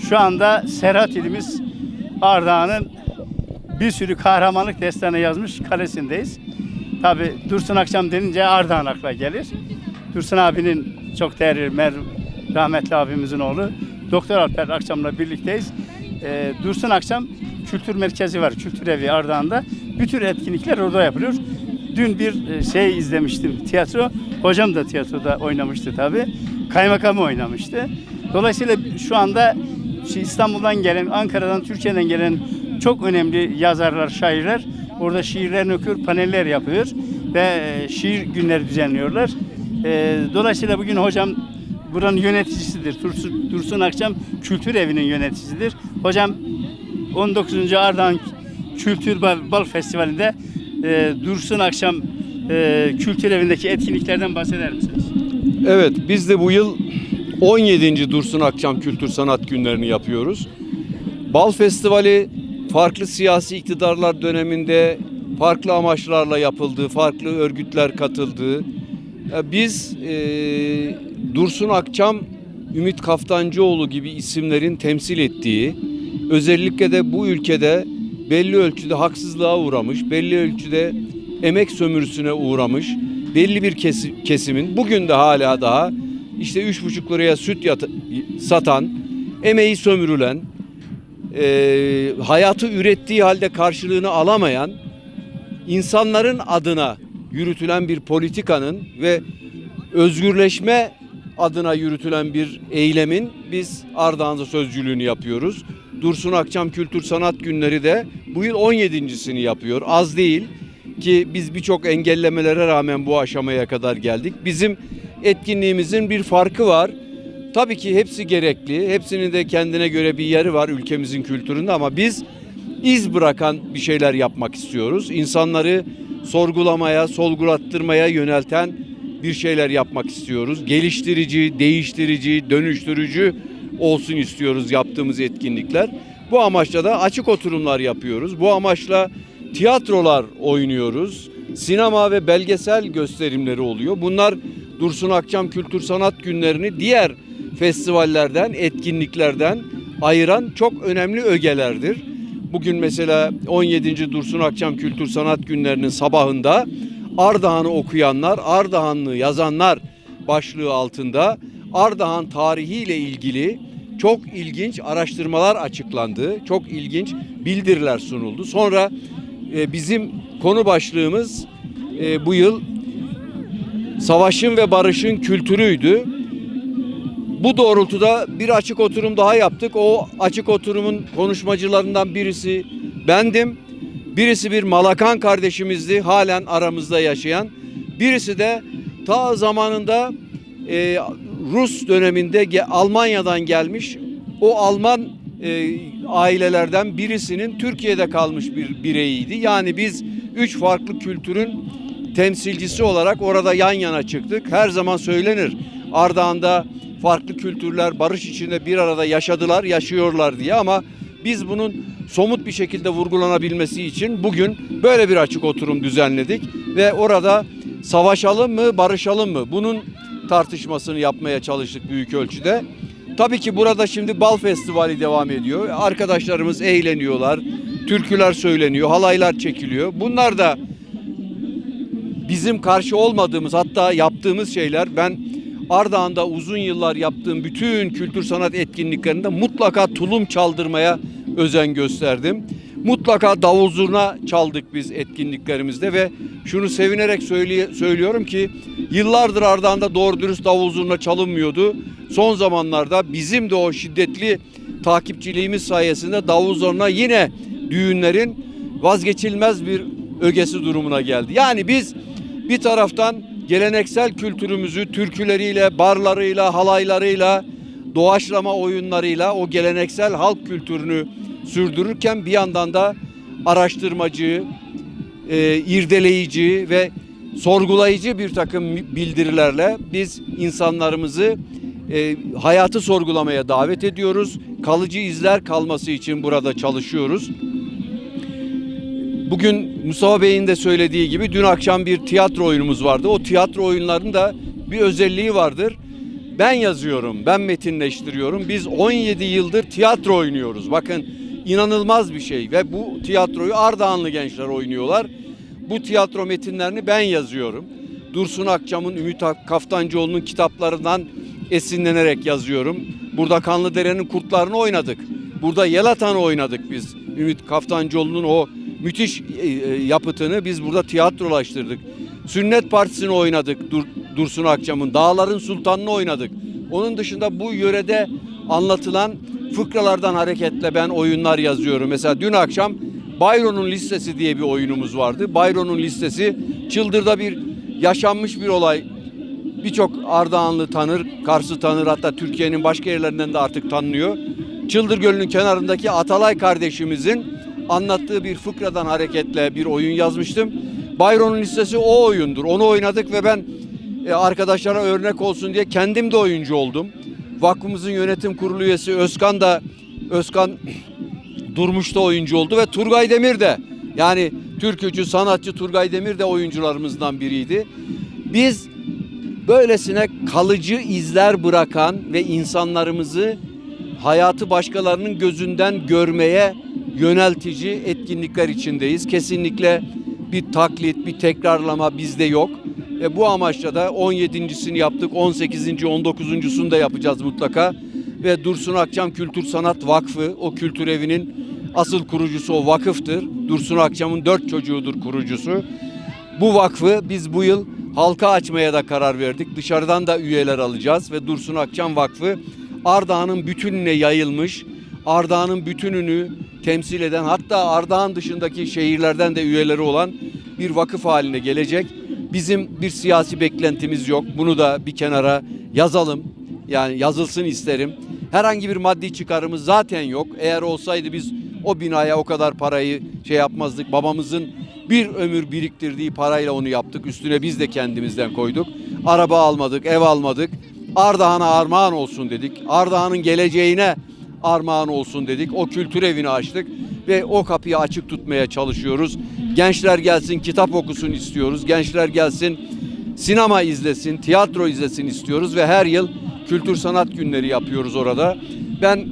Şu anda Serhat ilimiz Ardahan'ın bir sürü kahramanlık destanı yazmış kalesindeyiz. Tabi Dursun Akşam denince Ardahan akla gelir. Dursun abinin çok değerli mer rahmetli abimizin oğlu Doktor Alper Akşam'la birlikteyiz. Ee, Dursun Akşam Kültür Merkezi var, Kültür Evi Ardahan'da. Bütün etkinlikler orada yapılıyor. Dün bir e, şey izlemiştim, tiyatro. Hocam da tiyatroda oynamıştı tabi. Kaymakamı oynamıştı. Dolayısıyla şu anda şu İstanbul'dan gelen, Ankara'dan, Türkiye'den gelen çok önemli yazarlar, şairler orada şiirlerini okuyor, paneller yapıyor ve e, şiir günleri düzenliyorlar. E, Dolayısıyla bugün hocam buranın yöneticisidir. Dursun, Dursun Akçam Kültür Evi'nin yöneticisidir. Hocam 19. Ardahan Kültür Bal, Bal Festivali'nde e, Dursun Akşam e, Kültür Evi'ndeki etkinliklerden bahseder misiniz? Evet, biz de bu yıl 17. Dursun Akçam Kültür Sanat Günlerini yapıyoruz. Bal Festivali farklı siyasi iktidarlar döneminde farklı amaçlarla yapıldığı, farklı örgütler katıldığı. Biz e, Dursun Akçam, Ümit Kaftancıoğlu gibi isimlerin temsil ettiği, özellikle de bu ülkede belli ölçüde haksızlığa uğramış, belli ölçüde emek sömürüsüne uğramış, belli bir kesi- kesimin bugün de hala daha işte üç buçuk liraya süt yat- satan, emeği sömürülen, e, hayatı ürettiği halde karşılığını alamayan insanların adına yürütülen bir politikanın ve özgürleşme adına yürütülen bir eylemin biz Ardahan'da sözcülüğünü yapıyoruz. Dursun Akçam Kültür Sanat Günleri de bu yıl 17.sini yapıyor. Az değil ki biz birçok engellemelere rağmen bu aşamaya kadar geldik. Bizim etkinliğimizin bir farkı var. Tabii ki hepsi gerekli. Hepsinin de kendine göre bir yeri var ülkemizin kültüründe ama biz iz bırakan bir şeyler yapmak istiyoruz. İnsanları sorgulamaya, sorgulattırmaya yönelten bir şeyler yapmak istiyoruz. Geliştirici, değiştirici, dönüştürücü olsun istiyoruz yaptığımız etkinlikler. Bu amaçla da açık oturumlar yapıyoruz. Bu amaçla tiyatrolar oynuyoruz. Sinema ve belgesel gösterimleri oluyor. Bunlar Dursun Akçam Kültür Sanat Günlerini diğer festivallerden, etkinliklerden ayıran çok önemli ögelerdir. Bugün mesela 17. Dursun Akçam Kültür Sanat Günlerinin sabahında Ardahan'ı okuyanlar, Ardahanlı yazanlar başlığı altında Ardahan tarihiyle ilgili çok ilginç araştırmalar açıklandı. Çok ilginç bildiriler sunuldu. Sonra e, bizim konu başlığımız e, bu yıl savaşın ve barışın kültürüydü. Bu doğrultuda bir açık oturum daha yaptık. O açık oturumun konuşmacılarından birisi bendim. Birisi bir Malakan kardeşimizdi halen aramızda yaşayan. Birisi de ta zamanında e, Rus döneminde Almanya'dan gelmiş o Alman e, ailelerden birisinin Türkiye'de kalmış bir bireyiydi. Yani biz üç farklı kültürün temsilcisi olarak orada yan yana çıktık. Her zaman söylenir Ardahan'da farklı kültürler barış içinde bir arada yaşadılar, yaşıyorlar diye ama biz bunun somut bir şekilde vurgulanabilmesi için bugün böyle bir açık oturum düzenledik ve orada savaşalım mı, barışalım mı? Bunun tartışmasını yapmaya çalıştık büyük ölçüde. Tabii ki burada şimdi bal festivali devam ediyor. Arkadaşlarımız eğleniyorlar. Türküler söyleniyor, halaylar çekiliyor. Bunlar da bizim karşı olmadığımız hatta yaptığımız şeyler ben Ardahan'da uzun yıllar yaptığım bütün kültür sanat etkinliklerinde mutlaka tulum çaldırmaya özen gösterdim. Mutlaka davul zurna çaldık biz etkinliklerimizde ve şunu sevinerek söyleye- söylüyorum ki yıllardır Ardahan'da doğru dürüst davul zurna çalınmıyordu. Son zamanlarda bizim de o şiddetli takipçiliğimiz sayesinde davul zurna yine düğünlerin vazgeçilmez bir ögesi durumuna geldi. Yani biz bir taraftan geleneksel kültürümüzü türküleriyle, barlarıyla, halaylarıyla, doğaçlama oyunlarıyla o geleneksel halk kültürünü sürdürürken bir yandan da araştırmacı, e, irdeleyici ve sorgulayıcı bir takım bildirilerle biz insanlarımızı e, hayatı sorgulamaya davet ediyoruz. Kalıcı izler kalması için burada çalışıyoruz. Bugün Mustafa Bey'in de söylediği gibi dün akşam bir tiyatro oyunumuz vardı. O tiyatro oyunlarının da bir özelliği vardır. ben yazıyorum, ben metinleştiriyorum. Biz 17 yıldır tiyatro oynuyoruz. Bakın inanılmaz bir şey ve bu tiyatroyu Ardahanlı gençler oynuyorlar. Bu tiyatro metinlerini ben yazıyorum. Dursun Akçam'ın, Ümit Kaftancıoğlu'nun kitaplarından esinlenerek yazıyorum. Burada Kanlıdere'nin kurtlarını oynadık. Burada Yelatan'ı oynadık biz. Ümit Kaftancıoğlu'nun o müthiş e, e, yapıtını biz burada tiyatrolaştırdık. Sünnet Partisi'ni oynadık Dur, Dursun Akçam'ın. Dağların Sultanı'nı oynadık. Onun dışında bu yörede anlatılan fıkralardan hareketle ben oyunlar yazıyorum. Mesela dün akşam Bayron'un listesi diye bir oyunumuz vardı. Bayron'un listesi Çıldır'da bir yaşanmış bir olay. Birçok Ardahanlı tanır, Kars'ı tanır hatta Türkiye'nin başka yerlerinden de artık tanınıyor. Çıldır Gölü'nün kenarındaki Atalay kardeşimizin anlattığı bir fıkradan hareketle bir oyun yazmıştım. Bayron'un listesi o oyundur. Onu oynadık ve ben e, arkadaşlara örnek olsun diye kendim de oyuncu oldum. Vakfımızın yönetim kurulu üyesi Özkan da Özkan Durmuş da oyuncu oldu ve Turgay Demir de yani türkücü, sanatçı Turgay Demir de oyuncularımızdan biriydi. Biz böylesine kalıcı izler bırakan ve insanlarımızı hayatı başkalarının gözünden görmeye yöneltici etkinlikler içindeyiz. Kesinlikle bir taklit, bir tekrarlama bizde yok. Ve bu amaçla da 17.sini yaptık, 18. 19.sunu da yapacağız mutlaka. Ve Dursun Akçam Kültür Sanat Vakfı, o kültür evinin asıl kurucusu o vakıftır. Dursun Akçam'ın dört çocuğudur kurucusu. Bu vakfı biz bu yıl halka açmaya da karar verdik. Dışarıdan da üyeler alacağız ve Dursun Akçam Vakfı Ardahan'ın bütününe yayılmış, Ardahan'ın bütününü temsil eden hatta Ardahan dışındaki şehirlerden de üyeleri olan bir vakıf haline gelecek. Bizim bir siyasi beklentimiz yok. Bunu da bir kenara yazalım. Yani yazılsın isterim. Herhangi bir maddi çıkarımız zaten yok. Eğer olsaydı biz o binaya o kadar parayı şey yapmazdık. Babamızın bir ömür biriktirdiği parayla onu yaptık. Üstüne biz de kendimizden koyduk. Araba almadık, ev almadık. Ardahan'a armağan olsun dedik. Ardahan'ın geleceğine armağan olsun dedik. O kültür evini açtık ve o kapıyı açık tutmaya çalışıyoruz. Gençler gelsin kitap okusun istiyoruz. Gençler gelsin sinema izlesin, tiyatro izlesin istiyoruz ve her yıl kültür sanat günleri yapıyoruz orada. Ben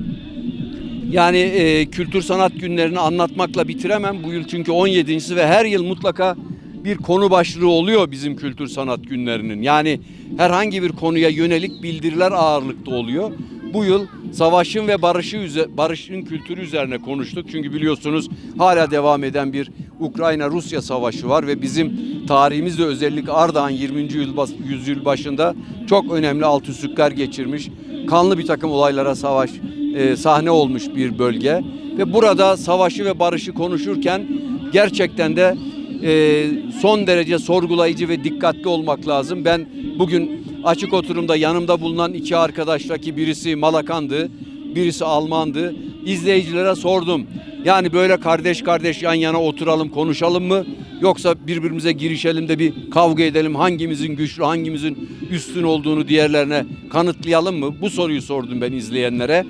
yani e, kültür sanat günlerini anlatmakla bitiremem bu yıl çünkü 17.si ve her yıl mutlaka bir konu başlığı oluyor bizim kültür sanat günlerinin. Yani herhangi bir konuya yönelik bildiriler ağırlıkta oluyor. Bu yıl savaşın ve barışı barışın kültürü üzerine konuştuk. Çünkü biliyorsunuz hala devam eden bir Ukrayna-Rusya savaşı var ve bizim tarihimizde özellikle Ardahan 20. yıl bas- yüzyıl başında çok önemli alt üstlükler geçirmiş. Kanlı bir takım olaylara savaş e, sahne olmuş bir bölge ve burada savaşı ve barışı konuşurken gerçekten de e, son derece sorgulayıcı ve dikkatli olmak lazım. Ben bugün açık oturumda yanımda bulunan iki arkadaştaki birisi Malakandı, birisi Almandı. İzleyicilere sordum. Yani böyle kardeş kardeş yan yana oturalım konuşalım mı? Yoksa birbirimize girişelim de bir kavga edelim hangimizin güçlü hangimizin üstün olduğunu diğerlerine kanıtlayalım mı? Bu soruyu sordum ben izleyenlere.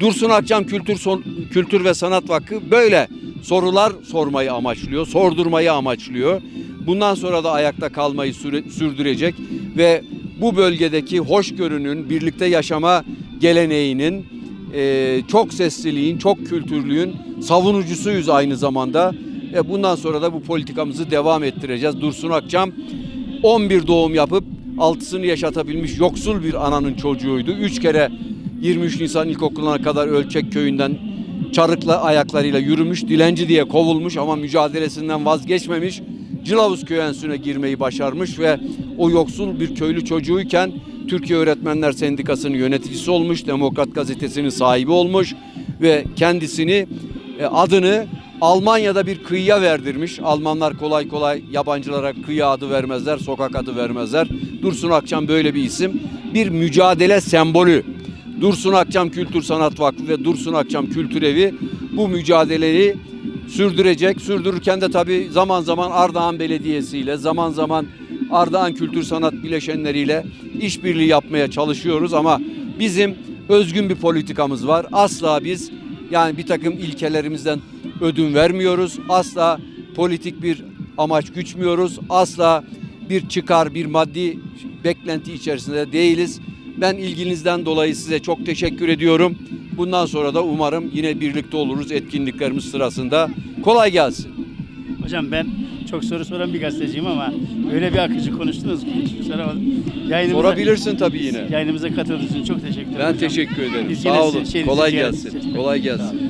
Dursun Akçam Kültür Son- Kültür ve Sanat Vakfı böyle sorular sormayı amaçlıyor, sordurmayı amaçlıyor. Bundan sonra da ayakta kalmayı sürdürecek ve bu bölgedeki hoşgörünün, birlikte yaşama geleneğinin, e, çok sesliliğin, çok kültürlüğün savunucusuyuz aynı zamanda. E, bundan sonra da bu politikamızı devam ettireceğiz. Dursun Akçam 11 doğum yapıp altısını yaşatabilmiş yoksul bir ananın çocuğuydu. Üç kere 23 Nisan İlkokulu'na kadar Ölçek Köyü'nden çarıkla ayaklarıyla yürümüş, dilenci diye kovulmuş ama mücadelesinden vazgeçmemiş. Cılavuz Köy girmeyi başarmış ve o yoksul bir köylü çocuğuyken Türkiye Öğretmenler Sendikası'nın yöneticisi olmuş, Demokrat Gazetesi'nin sahibi olmuş ve kendisini e, adını Almanya'da bir kıyıya verdirmiş. Almanlar kolay kolay yabancılara kıyı adı vermezler, sokak adı vermezler. Dursun Akçam böyle bir isim. Bir mücadele sembolü. Dursun Akçam Kültür Sanat Vakfı ve Dursun Akçam Kültür Evi bu mücadeleyi sürdürecek. Sürdürürken de tabii zaman zaman Ardahan Belediyesi ile zaman zaman Ardahan Kültür Sanat bileşenleriyle işbirliği yapmaya çalışıyoruz ama bizim özgün bir politikamız var. Asla biz yani bir takım ilkelerimizden ödün vermiyoruz. Asla politik bir amaç güçmüyoruz. Asla bir çıkar, bir maddi beklenti içerisinde değiliz. Ben ilginizden dolayı size çok teşekkür ediyorum. Bundan sonra da umarım yine birlikte oluruz etkinliklerimiz sırasında. Kolay gelsin. Hocam ben çok soru soran bir gazeteciyim ama öyle bir akıcı konuştunuz ki hiçbir soramadım. Yayınımıza, Sorabilirsin tabii yine. Yayınımıza katıldığınız için çok teşekkür ederim Ben hocam. teşekkür ederim. Biz yine Sağ olun. şeyinizi Kolay ziyaret gelsin. edeceğiz. Kolay Sağ olun. gelsin.